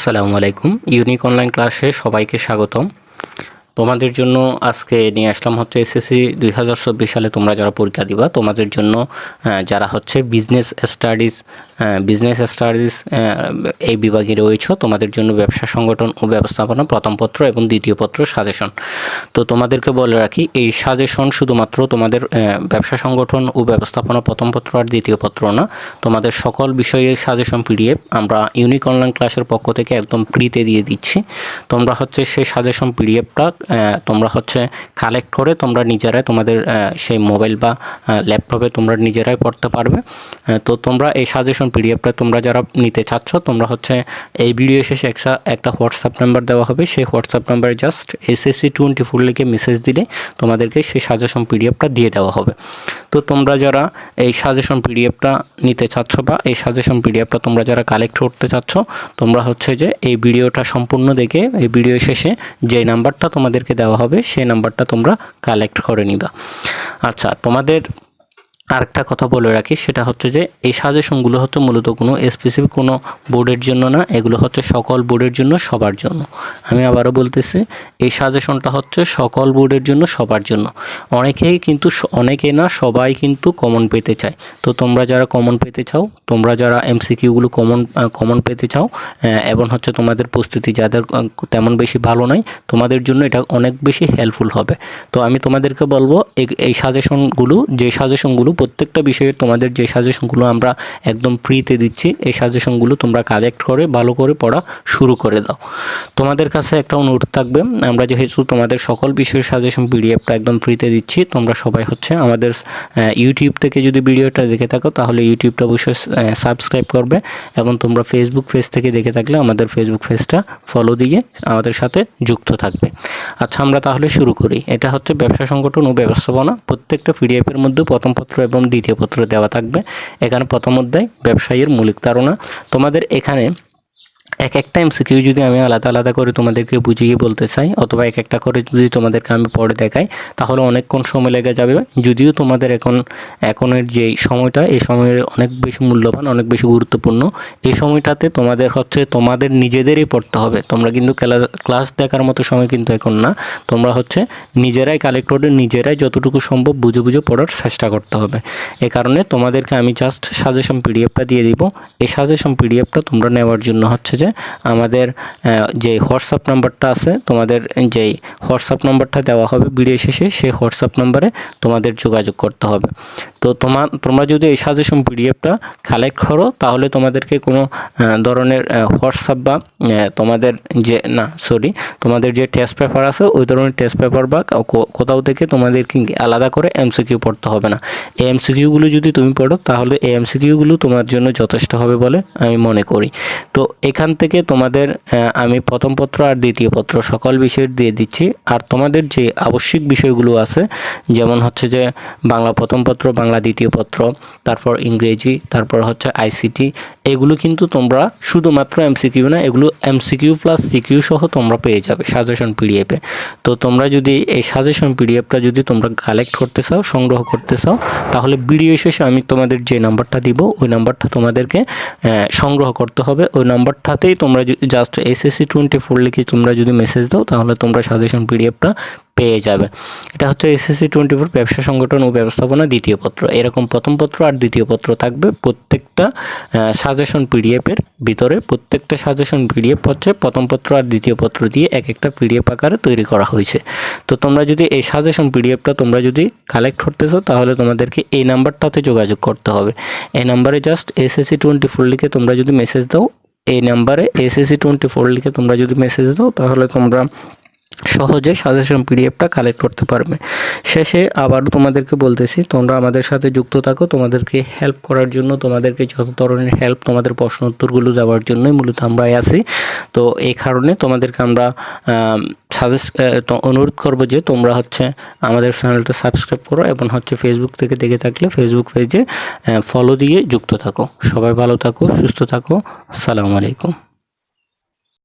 আসসালামু আলাইকুম। Unique online ক্লাসে সবাইকে স্বাগতম। তোমাদের জন্য আজকে নিয়ে আসলাম হচ্ছে এসএসসি দুই হাজার চব্বিশ সালে তোমরা যারা পরীক্ষা দিবা, তোমাদের জন্য যারা হচ্ছে বিজনেস স্টাডিজ বিজনেস স্টাডিজ এই বিভাগে রয়েছে, তোমাদের জন্য ব্যবসা সংগঠন ও ব্যবস্থাপনা প্রথম পত্র এবং দ্বিতীয় পত্র সাজেশন তো তোমাদেরকে বলে রাখি, এই সাজেশন শুধুমাত্র তোমাদের ব্যবসা সংগঠন ও ব্যবস্থাপনা প্রথম পত্র আর দ্বিতীয় পত্র না, তোমাদের সকল বিষয়ের সাজেশন পিডিএফ আমরা ইউনিক অনলাইন ক্লাসের পক্ষ থেকে একদম ফ্রিতে দিয়ে দিচ্ছি। তোমরা হচ্ছে সেই সাজেশন পিডিএফটা তোমরা হচ্ছে কালেক্ট করে তোমরা নিজেরাই তোমাদের সেই মোবাইল বা ল্যাপটপে তোমরা নিজেরাই পড়তে পারবে। তো তোমরা এই সাজেশন পিডিএফটা তোমরা যারা নিতে চাচ্ছ, তোমরা হচ্ছে এই ভিডিও শেষে একটা একটা হোয়াটসঅ্যাপ নাম্বার দেওয়া হবে। সেই হোয়াটসঅ্যাপ নাম্বারে জাস্ট এসএসসি টোয়েন্টি ফোর লিখে মেসেজ দিলে তোমাদেরকে সেই সাজেশন পিডিএফটা দিয়ে দেওয়া হবে। তো তোমরা যারা এই সাজেশন পিডিএফটা নিতে চাচ্ছ বা এই সাজেশন পিডিএফটা তোমরা যারা কালেক্ট করতে চাচ্ছ, তোমরা হচ্ছে যে এই ভিডিওটা সম্পূর্ণ দেখে, এই ভিডিও শেষে যে নাম্বারটা তোমাদেরকে দেওয়া হবে, সেই নাম্বারটা তোমরা কালেক্ট করে নিবা। আচ্ছা তোমাদের আরেকটা কথা বলে রাখি, সেটা হচ্ছে যে এই সাজেশনগুলো হচ্ছে মূলত কোনো স্পেসিফিক কোনো বোর্ডের জন্য না, এগুলো হচ্ছে সকল বোর্ডের জন্য সবার জন্য। আমি আবারও বলতেছি, এই সাজেশনটা হচ্ছে সকল বোর্ডের জন্য সবার জন্য। অনেকেই কিন্তু অনেকে না, সবাই কিন্তু কমন পেতে চায়। তো তোমরা যারা কমন পেতে চাও, তোমরা যারা এমসিকিউগুলো কমন কমন পেতে চাও এবং হচ্ছে তোমাদের প্রস্তুতি যাদের তেমন বেশি ভালো নয় তোমাদের জন্য এটা অনেক বেশি হেল্পফুল হবে। তো আমি তোমাদেরকে বলব, এই- এই সাজেশনগুলো যে সাজেশনগুলো প্রত্যেকটা বিষয়ে তোমাদের যে সাজেশনগুলো আমরা একদম ফ্রিতে দিচ্ছি, এই সাজেশনগুলো তোমরা কালেক্ট করে, ভালো করে পড়া শুরু করে দাও। তোমাদের কাছে একটা অনুরোধ থাকবে, আমরা যেহেতু তোমাদের সকল বিষয়ের সাজেশন পিডিএফটা একদম ফ্রিতে দিচ্ছি, তোমরা সবাই হচ্ছে আমাদের ইউটিউব থেকে যদি ভিডিওটা দেখে থাকো, তাহলে ইউটিউবটা অবশ্যই সাবস্ক্রাইব করবে এবং তোমরা ফেসবুক পেজ থেকে দেখে থাকলে আমাদের ফেসবুক পেজটা ফলো দিয়ে আমাদের সাথে যুক্ত থাকবে। আচ্ছা আমরা তাহলে শুরু করি। এটা হচ্ছে ব্যবসা সংগঠন ও ব্যবস্থাপনা। প্রত্যেকটা পিডিএফের মধ্যে প্রথম পত্র এবং দ্বিতীয় পত্র দেওয়া থাকবে। এখানে প্রথম অধ্যায় ব্যবসায়ীর মৌলিক ধারণা। তোমাদের এখানে এক একটা এমসিকিউ যদি আমি আলাদা আলাদা করে তোমাদেরকে বুঝিয়ে বলতে চাই, অথবা এক একটা করে যদি তোমাদেরকে আমি পড়ে দেখাই, তাহলে অনেকক্ষণ সময় লেগে যাবে। যদিও তোমাদের এখন, এখনের যে সময়টা, এই সময়ের অনেক বেশি মূল্যবান, অনেক বেশি গুরুত্বপূর্ণ। এই সময়টাতে তোমাদের হচ্ছে তোমাদের নিজেদেরই পড়তে হবে। তোমরা কিন্তু ক্লাস ক্লাস দেখার মতো সময় কিন্তু এখন না। তোমরা হচ্ছে নিজেরাই কালেক্ট করে, নিজেরাই যতটুকু সম্ভব বুঝে বুঝে পড়ার চেষ্টা করতে হবে। এ কারণে তোমাদেরকে আমি জাস্ট সাজেশন পিডিএফটা দিয়ে দিব। এই সাজেশন পিডিএফটা তোমরা নেওয়ার জন্য হচ্ছে যে আমাদের যে হোয়াটসঅ্যাপ নাম্বারটা আছে, তোমাদের যেই হোয়াটসঅ্যাপ নাম্বারটা দেওয়া হবে ভিডিও শেষে, সেই হোয়াটসঅ্যাপ নাম্বারে তোমাদের যোগাযোগ করতে হবে। তো তোমার তোমরা যদি এই সাজেশন পিডিএফটা কালেক্ট করো, তাহলে তোমাদেরকে কোনো ধরনের হোয়াটসঅ্যাপ বা তোমাদের যে, না সরি তোমাদের যে টেস্ট পেপার আছে, ওই ধরনের টেস্ট পেপার বা কোথাও থেকে তোমাদেরকে আলাদা করে এমসিকিউ পড়তে হবে না। এই এমসিকিউগুলো যদি তুমি পড়ো, তাহলে এই এমসিকিউগুলো তোমার জন্য যথেষ্ট হবে বলে আমি মনে করি। তো এখান থেকে তোমাদের আমি প্রথম পত্র আর দ্বিতীয় পত্র সকল বিষয়ের দিয়ে দিচ্ছি। আর তোমাদের যে আবশ্যিক বিষয়গুলো আছে, যেমন হচ্ছে যে বাংলা প্রথম পত্র, বাংলা দ্বিতীয় পত্র, তারপর ইংরেজি, তারপর হচ্ছে আইসিটি, এগুলো কিন্তু তোমরা শুধুমাত্র এমসিকিউ না, এগুলো এমসিকিউ প্লাস সিকিউ সহ তোমরা পেয়ে যাবে সাজেশন পিডিএফে। তো তোমরা যদি এই সাজেশন পিডিএফটা যদি তোমরা কালেক্ট করতে চাও, সংগ্রহ করতে চাও, তাহলে ভিডিও শেষে আমি তোমাদের যে নাম্বারটা দিব, ওই নাম্বারটা তোমাদেরকে সংগ্রহ করতে হবে। ওই নাম্বারটাতেই তোমরা জাস্ট এসএসসি টোয়েন্টি ফোর লিখে তোমরা যদি মেসেজ দাও, তাহলে তোমরা সাজেশন পিডিএফটা পেয়ে যাবে। এটা হচ্ছে এসএসসি টোয়েন্টি ফোর ব্যবসা সংগঠন ও ব্যবস্থাপনা দ্বিতীয় পত্র। এরকম প্রথম পত্র আর দ্বিতীয় পত্র থাকবে। প্রত্যেকটা সাজেশন পিডিএফের ভিতরে প্রত্যেকটা সাজেশন পিডিএফ হচ্ছে প্রথম পত্র আর দ্বিতীয় পত্র দিয়ে এক একটা পিডিএফ আকারে তৈরি করা হয়েছে। তো তোমরা যদি এই সাজেশন পিডিএফটা তোমরা যদি কালেক্ট করতে চাও তাহলে তোমাদেরকে এই নাম্বারটাতে যোগাযোগ করতে হবে। এই নাম্বারে জাস্ট এসএসসি টোয়েন্টি ফোর লিখে তোমরা যদি মেসেজ দাও এই নাম্বারে এসএসসি টোয়েন্টি ফোর লিখে তোমরা যদি মেসেজ দাও তাহলে তোমরা সহজে সাজেশন পিডিএফটা কালেক্ট করতে পারবে। শেষে আবার তোমাদেরকে বলতেছি, তোমরা আমাদের সাথে যুক্ত থাকো, তোমাদেরকে হেল্প করার জন্য, তোমাদেরকে যত ধরনের হেল্প তোমাদের প্রশ্ন উত্তরগুলো দেওয়ার জন্যই মূলত আমরা আছি। তো এই কারণে তোমাদেরকে আমরা সাজেস্ট অনুরোধ করব যে তোমরা হচ্ছে আমাদের চ্যানেলটা সাবস্ক্রাইব করো এবং হচ্ছে ফেসবুক থেকে দেখে থাকলে ফেসবুক পেজে ফলো দিয়ে যুক্ত থাকো। সবাই ভালো থাকো, সুস্থ থাকো। আসসালামু আলাইকুম।